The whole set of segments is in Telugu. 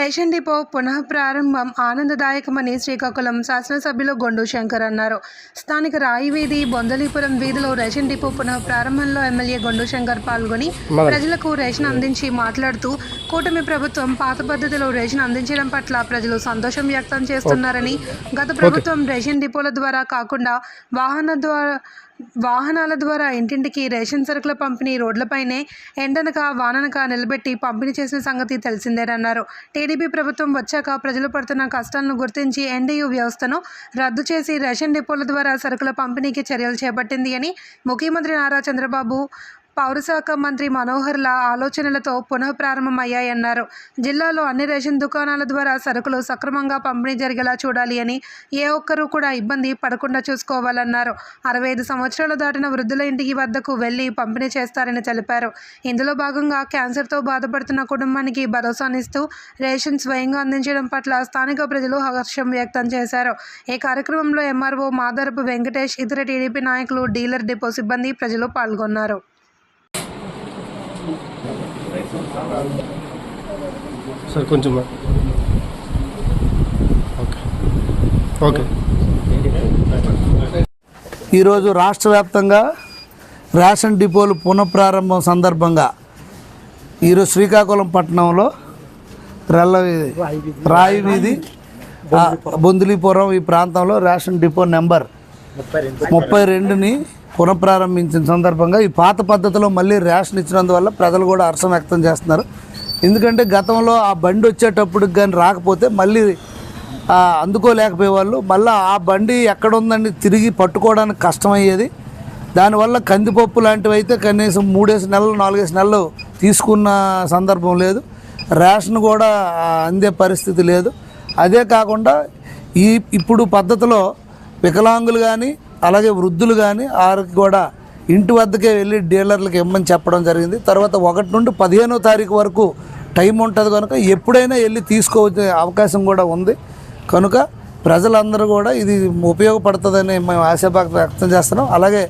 రేషన్ డిపో పునః ప్రారంభం ఆనందదాయకమని శ్రీకాకుళం శాసనసభ్యులు గొండు శంకర్ అన్నారు. స్థానిక రాయి వీధి బొందలీపురం వీధిలో రేషన్ డిపో పునః ప్రారంభంలో ఎమ్మెల్యే గొండు శంకర్ పాల్గొని ప్రజలకు రేషన్ అందించి మాట్లాడుతూ కూటమి ప్రభుత్వం పాత పద్ధతిలో రేషన్ అందించడం పట్ల ప్రజలు సంతోషం వ్యక్తం చేస్తున్నారని గత ప్రభుత్వం రేషన్ డిపోల ద్వారా కాకుండా వాహన ద్వారా వాహనాల ద్వారా ఇంటింటికి రేషన్ సరుకుల పంపిణీ రోడ్లపైనే ఎండనక వాననక నిలబెట్టి పంపిణీ చేసిన సంగతి తెలిసిందేనన్నారు. టీడీపీ ప్రభుత్వం వచ్చాక ప్రజలు పడుతున్న కష్టాలను గుర్తించి ఎన్డీయూ వ్యవస్థను రద్దు చేసి రేషన్ డిపోల ద్వారా సరుకుల పంపిణీకి చర్యలు చేపట్టింది అని ముఖ్యమంత్రి నారా చంద్రబాబు పౌరశాఖ మంత్రి మనోహర్ల ఆలోచనలతో పునః ప్రారంభమయ్యాయన్నారు జిల్లాలో అన్ని రేషన్ దుకాణాల ద్వారా సరుకులు సక్రమంగా పంపిణీ జరిగేలా చూడాలి అని ఏ ఒక్కరూ కూడా ఇబ్బంది పడకుండా చూసుకోవాలన్నారు. అరవై ఐదు సంవత్సరాలు దాటిన వృద్ధుల ఇంటికి వద్దకు వెళ్ళి పంపిణీ చేస్తారని తెలిపారు. ఇందులో భాగంగా క్యాన్సర్తో బాధపడుతున్న కుటుంబానికి భరోసానిస్తూ రేషన్ స్వయంగా అందించడం పట్ల స్థానిక ప్రజలు హర్షం వ్యక్తం చేశారు. ఈ కార్యక్రమంలో ఎంఆర్ఓ మాదరపు వెంకటేష్ ఇతర టీడీపీ నాయకులు డీలర్ డిపో సిబ్బంది ప్రజలు పాల్గొన్నారు. సార్ కొంచెం ఓకే. ఓకే. ఈరోజు రాష్ట్ర వ్యాప్తంగా రేషన్ డిపోలు పునఃప్రారంభం సందర్భంగా ఈరోజు శ్రీకాకుళం పట్టణంలో రెల్ల వీధి రాయి వీధి బొందిలీపురం ఈ ప్రాంతంలో రేషన్ డిపో నెంబర్ ముప్పై రెండుని పునఃప్రారంభించిన సందర్భంగా ఈ పాత పద్ధతిలో మళ్ళీ రేషన్ ఇచ్చినందువల్ల ప్రజలు కూడా హర్షం వ్యక్తం చేస్తున్నారు. ఎందుకంటే గతంలో ఆ బండి వచ్చేటప్పటికి కానీ రాకపోతే మళ్ళీ అందుకోలేకపోయేవాళ్ళు మళ్ళీ ఆ బండి ఎక్కడుందండి తిరిగి పట్టుకోవడానికి కష్టమయ్యేది. దానివల్ల కందిపప్పు లాంటివి అయితే కనీసం మూడేసి నెలలు నాలుగేసి నెలలు తీసుకున్న సందర్భం లేదు. రేషన్ కూడా అందే పరిస్థితి లేదు. అదే కాకుండా ఈ ఇప్పుడు పద్ధతిలో వికలాంగులు కానీ అలాగే వృద్ధులు కానీ వారికి కూడా ఇంటి వద్దకే వెళ్ళి డీలర్లకు ఇమ్మని చెప్పడం జరిగింది. తర్వాత ఒకటి నుండి పదిహేనో తారీఖు వరకు టైం ఉంటుంది కనుక ఎప్పుడైనా వెళ్ళి తీసుకోవచ్చే అవకాశం కూడా ఉంది. కనుక ప్రజలందరూ కూడా ఇది ఉపయోగపడుతుందని మేము ఆశాభాక్త వ్యక్తం చేస్తున్నాం. అలాగే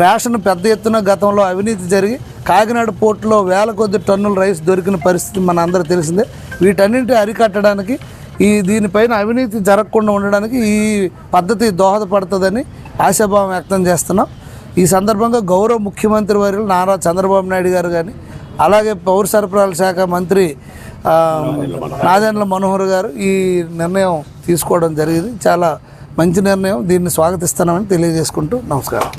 రేషన్ పెద్ద ఎత్తున గతంలో అవినీతి జరిగి కాకినాడ పోర్టులో వేల కొద్ది టన్నుల రైస్ దొరికిన పరిస్థితి మన అందరూ తెలిసిందే. వీటన్నింటి అరికట్టడానికి ఈ దీనిపైన అవినీతి జరగకుండా ఉండడానికి ఈ పద్ధతి దోహదపడుతుందని ఆశాభావం వ్యక్తం చేస్తున్నాం. ఈ సందర్భంగా గౌరవ ముఖ్యమంత్రి వర్యులు నారా చంద్రబాబు నాయుడు గారు కానీ అలాగే పౌర సరఫరాల శాఖ మంత్రి నాదెండ్ల మనోహర్ గారు ఈ నిర్ణయం తీసుకోవడం జరిగింది. చాలా మంచి నిర్ణయం. దీన్ని స్వాగతిస్తున్నామని తెలియజేసుకుంటూ నమస్కారం.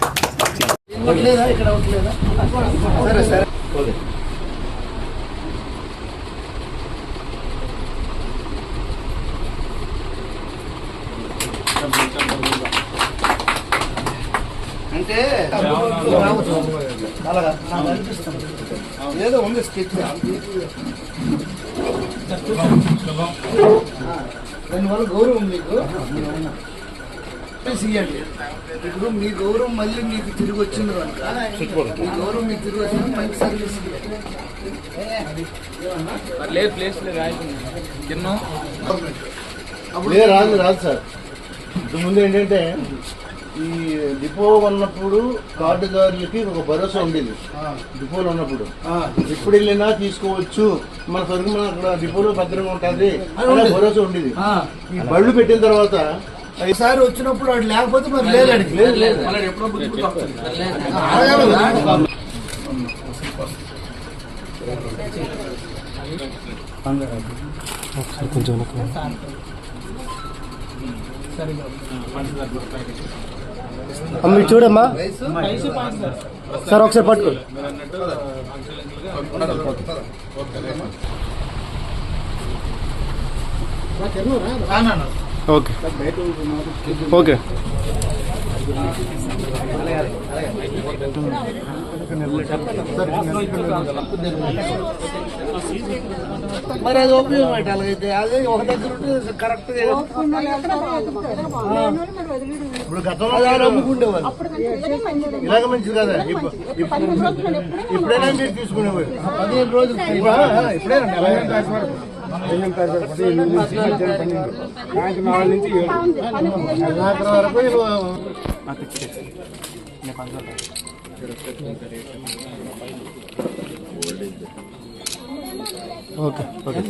అంటే ఏదో ఉంది స్కెచ్ దానివల్ల గౌరవం మీకు. ఇప్పుడు మీ గౌరవం మళ్ళీ మీకు తిరిగి వచ్చింది కనుక మీ గౌరవం మీకు తిరిగి వచ్చింది మంచి సర్వీస్ లేదు ప్లేస్ లేదు రాదు రాదు సార్. ముందు ఏంటంటే ఈ డిపో ఉన్నప్పుడు కార్డుదారులకి ఒక భరోసా ఉండేది. డిపోలో ఉన్నప్పుడు. ఎప్పుడు వెళ్ళినా తీసుకోవచ్చు. మన సరుకు మన అక్కడ డిపోలో భద్రంగా ఉంటుంది. అనే భరోసా ఉండేది. ఈ బళ్ళు పెట్టిన తర్వాత ఈసారి వచ్చినప్పుడు వాడు లేకపోతే మరి లేదు కొంచెం వెనక్కి. అమ్మ చూడమ్మా. సార్ ఒకసారి పట్టుకో. ఓకే. ఓకే. మరి అది ఉపయోగం ఏంటి అలాగైతే అదే ఒక దగ్గర ఉంటే కరెక్ట్ ఇప్పుడు గతంలో అమ్ముకుండేవాళ్ళు. ఇలాగ మంచిది కదా. ఇప్పు- ఇప్పు- ఇప్పుడైనా మీరు తీసుకునేవారు పదిహేను రోజులు. ఇప్పుడేనండి నెలాఖరు వరకు ఓకే ఓకే.